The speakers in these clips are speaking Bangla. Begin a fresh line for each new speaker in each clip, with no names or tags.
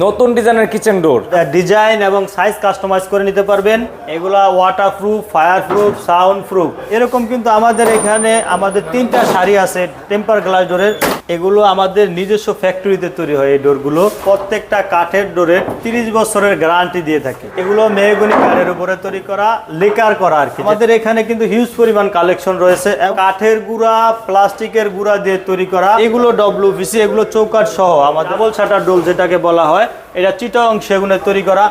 নতুন ডিজাইনের কিচেন ডোর
ডিজাইন এবং সাইজ কাস্টমাইজ করে নিতে পারবেন। এগুলা waterproof fireproof soundproof এরকম কিন্তু আমাদের এখানে আমাদের তিনটা শাড়ি আছে টেম্পার গ্লাস ডোরের এগুলো আমাদের নিজস্ব ফ্যাক্টরিতে তৈরি হয় এই ডোরগুলো প্রত্যেকটা কাঠের ডোরে তিরিশ বছরের গ্যারান্টি দিয়ে থাকে। এগুলো মেহগুনি কাঠের উপরে তৈরি করা লেকার করা আর কি। আমাদের এখানে কিন্তু হিউজ পরিমাণ কালেকশন রয়েছে। কাঠের গুঁড়া প্লাস্টিকের গুঁড়া দিয়ে তৈরি করা। এগুলো ডব্লিউপিসি এগুলো চৌকাট সহ আমাদের। ডাবল শাটার ডোল যেটাকে বলা হয় এটা চিটং সেগুনের তৈরি করা।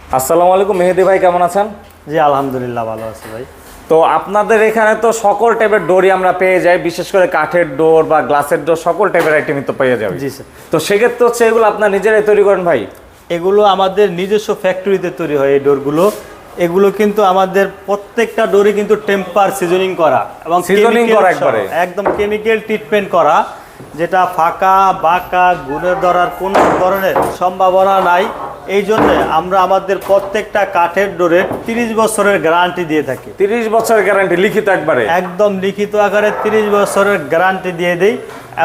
আসসালামু আলাইকুম মেহেদি ভাই কেমন আছেন?
জি আলহামদুলিল্লাহ ভালো আছে ভাই।
তো আপনাদের এখানে তো সকল টাইপের ডোরই আমরা পেয়ে যাই বিশেষ করে কাঠের ডোর বা গ্লাসের ডোর সকল টাইপের আইটেমই তো পেয়ে যাবে।
জি স্যার।
তো সেক্ষেত্রে হচ্ছে এগুলো আপনার নিজেরাই তৈরি করেন ভাই?
এগুলো আমাদের নিজস্ব ফ্যাক্টরিতে তৈরি হয় এই ডোরগুলো। এগুলো কিন্তু আমাদের প্রত্যেকটা ডোরে কিন্তু টেম্পার সিজনিং করা এবং সিজনিং
করা একবারে।
একদম কেমিক্যাল ট্রিটমেন্ট করা যেটা ফাঁকা বাঁকা গুণের ধরার কোনো ধরনের সম্ভাবনা নাই। এই জন্য আমরা আমাদের প্রত্যেকটা কাঠের ডোরে তিরিশ বছরের গ্যারান্টি দিয়ে থাকি।
তিরিশ বছরের গ্যারান্টি লিখিত একবারে?
একদম লিখিত আকারে তিরিশ বছরের গ্যারান্টি দিয়ে দিই।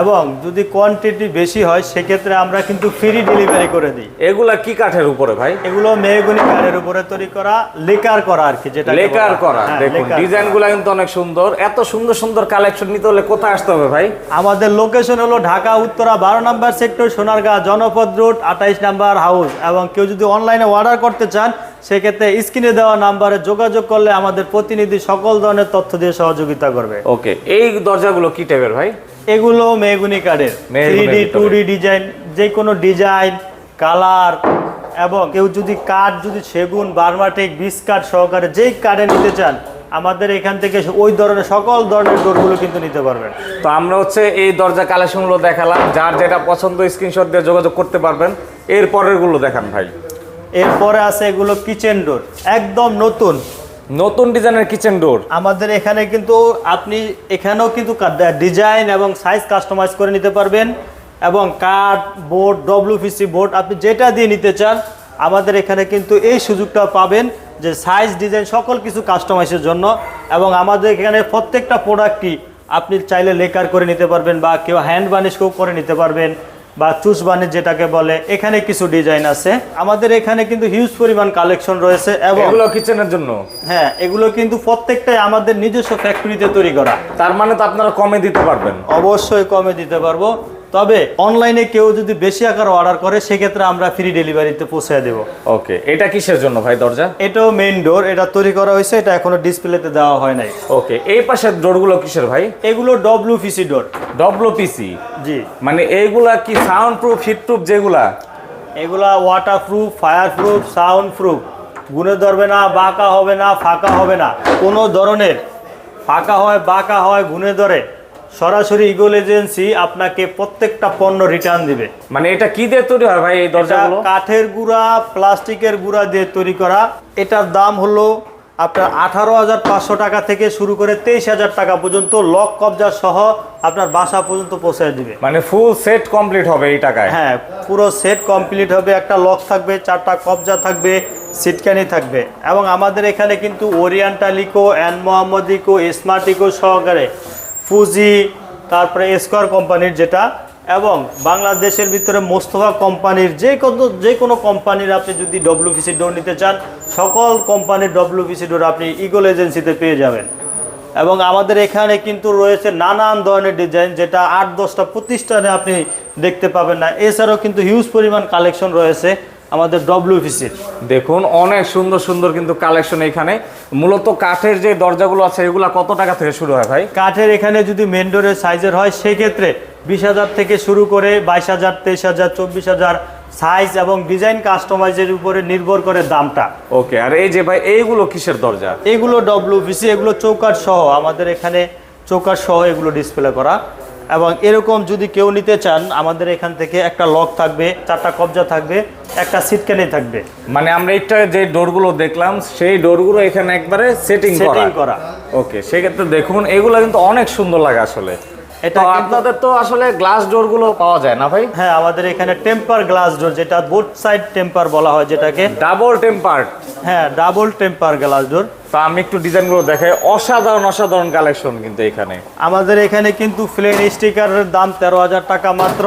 এবং যদি কোয়ান্টিটি বেশি হয় সেক্ষেত্রে আমরা কিন্তু ফ্রি ডেলিভারি করে দিই।
এগুলা কি কাঠের উপরে ভাই?
এগুলো মেহগুনি কাঠের উপরে তৈরি করা লেকার করা আর কি যেটা
লেকার করা দেখুন ডিজাইনগুলা কিন্তু অনেক সুন্দর। এত সুন্দর সুন্দর কালেকশন নিতে হলে কোথায় আসতে হবে ভাই?
আমাদের লোকেশন হলো ঢাকা উত্তরা বারো নম্বর সেক্টর সোনারগাঁ জনপদ রোড আঠাইশ নাম্বার হাউস এবং কেউ যদি অনলাইনে অর্ডার করতে চান সেক্ষেত্রে স্ক্রিনে দেওয়া নাম্বারে যোগাযোগ করলে আমাদের প্রতিনিধি সকল ধরনের তথ্য দিয়ে সহযোগিতা করবে।
ওকে এই দরজাগুলো কি টাইপের ভাই?
এগুলো mahogany
mahogany
three D two D design যে কোনো ডিজাইন কালার এবং কেউ যদি কাঠ যদি সেগুন বার্মাটিক বিস কাঠ সহকারে যেই কাঠে নিতে চান আমাদের এখান থেকে ওই ধরনের সকল ধরনের ডোরগুলো কিন্তু নিতে পারবেন।
তো আমরা হচ্ছে এই দরজা কালেকশনগুলো দেখালাম। যার যেটা পছন্দ স্ক্রিনশট দিয়ে যোগাযোগ করতে পারবেন। এর পরের দেখান ভাই।
এরপরে আছে এগুলো কিচেন ডোর একদম নতুন।
নতুন ডিজাইনের কিচেন ডোর।
আমাদের এখানে কিন্তু আপনি এখানেও কিন্তু ডিজাইন এবং সাইজ কাস্টমাইজ করে নিতে পারবেন এবং কাঠ বোর্ড ডব্লিউপিসি বোর্ড আপনি যেটা দিয়ে নিতে চান, আমাদের এখানে কিন্তু এই সুযোগটা পাবেন যে সাইজ ডিজাইন সকল কিছু কাস্টমাইজের জন্য এবং আমাদের এখানে প্রত্যেকটা প্রোডাক্টই আপনি চাইলে লেকার করে নিতে পারবেন বা কেউ হ্যান্ড বানিশকেও করে নিতে পারবেন। বা চুস বানিশ যেটাকে বলে এখানে কিছু ডিজাইন আছে। আমাদের এখানে কিন্তু হিউজ পরিমাণ কালেকশন রয়েছে এবং
এগুলো কিচেনের জন্য?
হ্যাঁ এগুলো কিন্তু প্রত্যেকটাই আমাদের নিজস্ব ফ্যাক্টরিতে তৈরি করা।
তার মানে তো আপনারা কমে দিতে পারবেন।
অবশ্যই কমে দিতে পারব। তবে অনলাইনে কেউ যদি বেশি আকার অর্ডার করে সেক্ষেত্রে আমরা ফ্রি ডেলিভারিতে পৌঁছে দেব।
ওকে এটা কিসের জন্য ভাই দরজা?
এটাও মেইন ডোর এটা তৈরি করা হয়েছে এটা এখনও ডিসপ্লেতে দেওয়া হয় নাই।
ওকে এই পাশের ডোরগুলো কিসের ভাই?
এগুলো ডব্লিউপিসি ডোর
ডব্লিউপিসি
জি।
মানে এইগুলা কি সাউন্ড প্রুফ হিট প্রুফ যেগুলা?
এগুলা waterproof fireproof soundproof গুনে ধরবে না বাঁকা হবে না ফাঁকা হবে না। কোনো ধরনের ফাঁকা হয় বাঁকা হয় গুনে ধরে। সরাসরি ইগল এজেন্সি আপনাকে প্রত্যেকটা পণ্য রিটার্ন দিবে।
মানে এটা কি দিয়ে তৈরি হয় ভাই এই দরজাগুলো?
কাঠের গুঁড়া প্লাস্টিকের গুঁড়া দিয়ে তৈরি করা। এটার দাম হলো আপনার আঠারো হাজার পাঁচশো টাকা থেকে শুরু করে তেইশ হাজার টাকা পর্যন্ত লক কবজা সহ আপনার বাসা পর্যন্ত পৌঁছে দিবে।
মানে ফুল সেট কমপ্লিট হবে এই টাকায়?
হ্যাঁ পুরো সেট কমপ্লিট হবে একটা লক থাকবে চারটা কবজা থাকবে সিটকানি থাকবে। এবং আমাদের এখানে কিন্তু ওরিয়েন্টালিকো অ্যান্ড মোহাম্মদিকো স্মার্টিকো সহকারে ফুজি তারপরে স্কোয়ার কোম্পানির যেটা, এবং বাংলাদেশের ভিতরে মোস্তফা কোম্পানির যে কত যে কোনো কোম্পানির আপনি যদি ডব্লিউপিসি ডোর নিতে চান, সকল কোম্পানির ডব্লিউপিসি ডোর আপনি ইগল এজেন্সিতে পেয়ে যাবেন। এবং আমাদের এখানে কিন্তু রয়েছে নানান ধরনের ডিজাইন যেটা আট দশটা প্রতিষ্ঠানে আপনি দেখতে পাবেন না। এছাড়াও কিন্তু হিউজ পরিমাণ কালেকশন রয়েছে। আমাদের ডব্লিউপিসির
দেখুন অনেক সুন্দর সুন্দর কিন্তু কালেকশন এখানে। মূলত কাঠের যে দরজাগুলো আছে এগুলো কত টাকা থেকে শুরু হয় ভাই?
কাঠের এখানে যদি মেন মেন্ডোরের সাইজের হয় সেক্ষেত্রে বিশ হাজার থেকে শুরু করে বাইশ হাজার তেইশ হাজার চব্বিশ হাজার সাইজ এবং ডিজাইন কাস্টমাইজের উপরে নির্ভর করে দামটা।
ওকে আর এই যে ভাই এইগুলো কিসের দরজা?
এগুলো ডব্লিউপিসি এগুলো চৌকাট সহ আমাদের এখানে চৌকাট সহ এগুলো ডিসপ্লে করা। এবং এরকম যদি কেউ নিতে চান আমাদের এখান থেকে একটা লক থাকবে চারটা কবজা থাকবে একটা সিটকানি থাকবে।
মানে আমরা এটা যে ডোরগুলো দেখলাম সেই ডোরগুলো এখানে একবারে সেটিং
সেটিং করা।
ওকে সেক্ষেত্রে দেখুন এগুলো কিন্তু অনেক সুন্দর লাগে আসলে।
এটা
আপনাদের তো আসলে গ্লাস ডোরগুলো পাওয়া যায় না ভাই?
হ্যাঁ আমাদের এখানে টেম্পার গ্লাস ডোর যেটা বোথ সাইড টেম্পার বলা হয় যেটাকে।
ডাবল টেম্পার্ড
হ্যাঁ ডাবল টেম্পার গ্লাস ডোর
তো আমি একটু ডিজাইনগুলো দেখাই। অসাধারণ অসাধারণ কালেকশন কিন্তু এখানে।
আমাদের এখানে কিন্তু প্লেন স্টিকারের দাম তেরো হাজার টাকা মাত্র।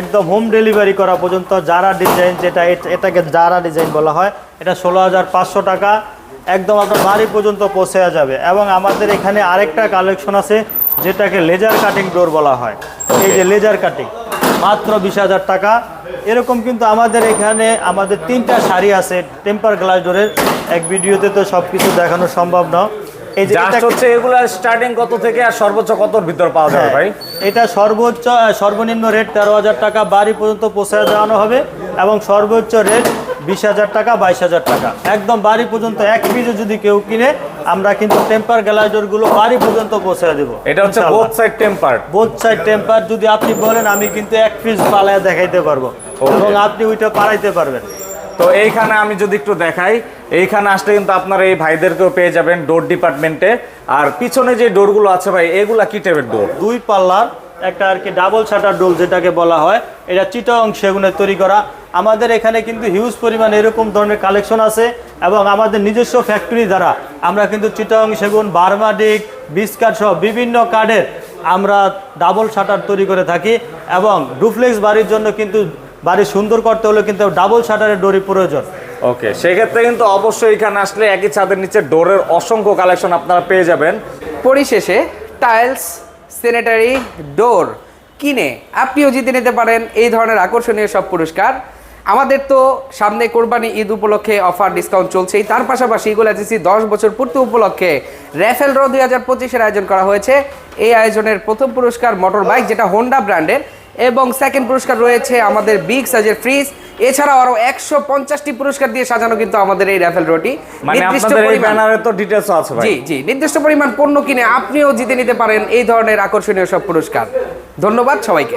একদম হোম ডেলিভারি করা পর্যন্ত যারা ডিজাইন যেটা এটাকে যারা ডিজাইন বলা হয় এটা ষোলো হাজার পাঁচশো টাকা। একদম আপনার বাড়ি পর্যন্ত পৌঁছে যাবে। এবং আমাদের এখানে আরেকটা কালেকশন আছে যেটাকে লেজার কাটিং ডোর বলা হয়। এই যে লেজার কাটিং মাত্র বিশ হাজার টাকা। এরকম কিন্তু আমাদের এখানে আমাদের তিনটা শাড়ি আছে টেম্পার গ্লাস ডোরের এক ভিডিওতে তো সব কিছু দেখানো সম্ভব না এই যে
হচ্ছে এগুলা স্টার্টিং কত থেকে আর সর্বোচ্চ কতর ভিতর পাওয়া যাবে
হ্যাঁ,
ভাই?
এটা সর্বোচ্চ সর্বনিম্ন রেট তেরো হাজার টাকা। বাড়ি পর্যন্ত পৌঁছে দেওয়ানো হবে এবং সর্বোচ্চ রেট বিশ হাজার টাকা বাইশ হাজার টাকা। একদম বাড়ি পর্যন্ত এক পিসে যদি কেউ কিনে আমরা কিন্তু টেম্পার গ্যালাইজারগুলো বাড়ি পর্যন্ত পৌঁছে দেবো।
এটা হচ্ছে both side temper
both side temper যদি আপনি বলেন আমি কিন্তু এক পিস পালায় দেখাইতে পারব। এবং আপনি ওইটা পাড়াইতে পারবেন।
তো এইখানে আমি যদি একটু দেখাই এইখানে আসলে কিন্তু আপনারা এই ভাইদেরকেও পেয়ে যাবেন ডোর ডিপার্টমেন্টে আর পিছনে যে ডোরগুলো আছে ভাই এগুলা কি টাইপের ডোর
দুই পাল্লার একটা আর কি ডাবল শাটার ডোল যেটাকে বলা হয় এটা চিটং সেগুনের তৈরি করা। আমাদের এখানে কিন্তু হিউজ পরিমাণ এরকম ধরনের কালেকশন আছে এবং আমাদের নিজস্ব ফ্যাক্টরি দ্বারা আমরা কিন্তু চিটং সেগুন বার্মাডিক বিস্কাট সহ বিভিন্ন কার্ডের আমরা ডাবল শাটার তৈরি করে থাকি এবং ডুপ্লেক্স বাড়ির জন্য কিন্তু বাড়ি সুন্দর করতে হলে কিন্তু ডাবল শাটারের ডোরি প্রয়োজন।
ওকে সেক্ষেত্রে কিন্তু অবশ্যই এখানে আসলে একই ছাদের নিচে ডোরের অসংখ্য কালেকশন আপনারা পেয়ে যাবেন।
পরিশেষে টাইলস স্যানিটারি ডোর কিনে আপনিও জিতে নিতে পারেন এই ধরনের আকর্ষণীয় সব পুরস্কার। আমাদের তো সামনে কোরবানি ঈদ উপলক্ষে অফার ডিসকাউন্ট চলছেই। তার পাশাপাশি ইগুল এজেন্সি দশ বছর পূর্তি উপলক্ষে র্যাফেল ড্র দুই হাজার পঁচিশের আয়োজন করা হয়েছে। এই আয়োজনের প্রথম পুরস্কার মোটর বাইক যেটা হোন্ডা ব্র্যান্ডের এবং সেকেন্ড পুরস্কার রয়েছে আমাদের বিগ সাইজের ফ্রিজ এছাড়াও আরও একশো পঞ্চাশটি পুরস্কার দিয়ে সাজানো কিন্তু আমাদের এই র্যাফেল রোটি।
মানে
জি জি নির্দিষ্ট পরিমাণ পণ্য কিনে আপনিও জিতে নিতে পারেন এই ধরনের আকর্ষণীয় সব পুরস্কার। ধন্যবাদ সবাইকে।